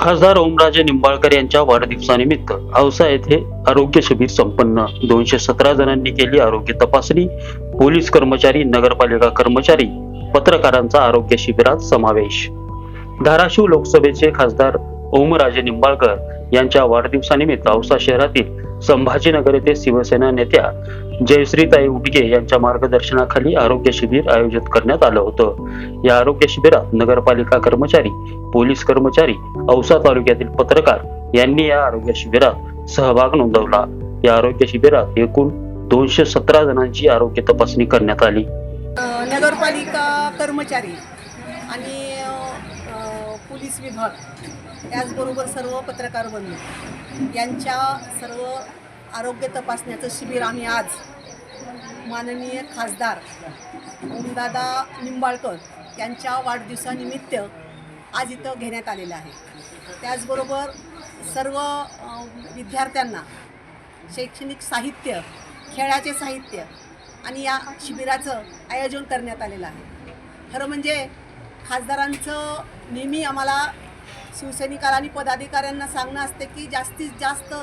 खासदार ओमराजे निंबाळकर यांच्या वाढदिवसानिमित्त औसा येथे आरोग्य शिबिर संपन्न. दोनशे सतरा जणांनी केली आरोग्य तपासणी. पोलीस कर्मचारी नगरपालिका कर्मचारी पत्रकारांचा आरोग्य शिबिरात समावेश. धाराशिव लोकसभेचे खासदार ओमराजे निंबाळकर यांच्या वाढदिवसानिमित्त औसा शहरातील संभाजीनगर येथे शिवसेना नेत्या जयश्रीताई उडगे यांच्या मार्गदर्शनाखाली आरोग्य शिबिर आयोजित करण्यात आलं होतं. या आरोग्य शिबिरात नगरपालिका कर्मचारी पोलीस कर्मचारी औसा तालुक्यातील पत्रकार यांनी या आरोग्य शिबिरात सहभाग नोंदवला. या आरोग्य शिबिरात एकूण दोनशे सतरा जणांची आरोग्य तपासणी करण्यात आली. नगरपालिका कर्मचारी आणि पोलीस विभाग त्याचबरोबर सर्व पत्रकार बंधू यांच्या सर्व आरोग्य तपासण्याचं शिबिर आम्ही आज माननीय खासदार ओमदादा निंबाळकर यांच्या वाढदिवसानिमित्त आज इथं घेण्यात आलेलं आहे. त्याचबरोबर सर्व विद्यार्थ्यांना शैक्षणिक साहित्य खेळाचे साहित्य आणि या शिबिराचं आयोजन करण्यात आलेलं आहे. खरं म्हणजे खासदारांचं नेहमी आम्हाला शिवसैनिकाला आणि पदाधिकाऱ्यांना सांगणं असते की जास्तीत जास्त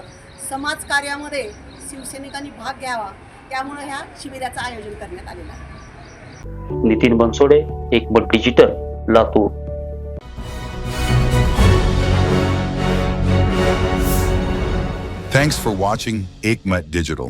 समाजकार्यामध्ये शिवसैनिकांनी भाग घ्यावा. त्यामुळे ह्या शिबिराचं आयोजन करण्यात आलेलं आहे. Nitin Bansode Ekmat digital Latur. Thanks for watching Aikmat Digital.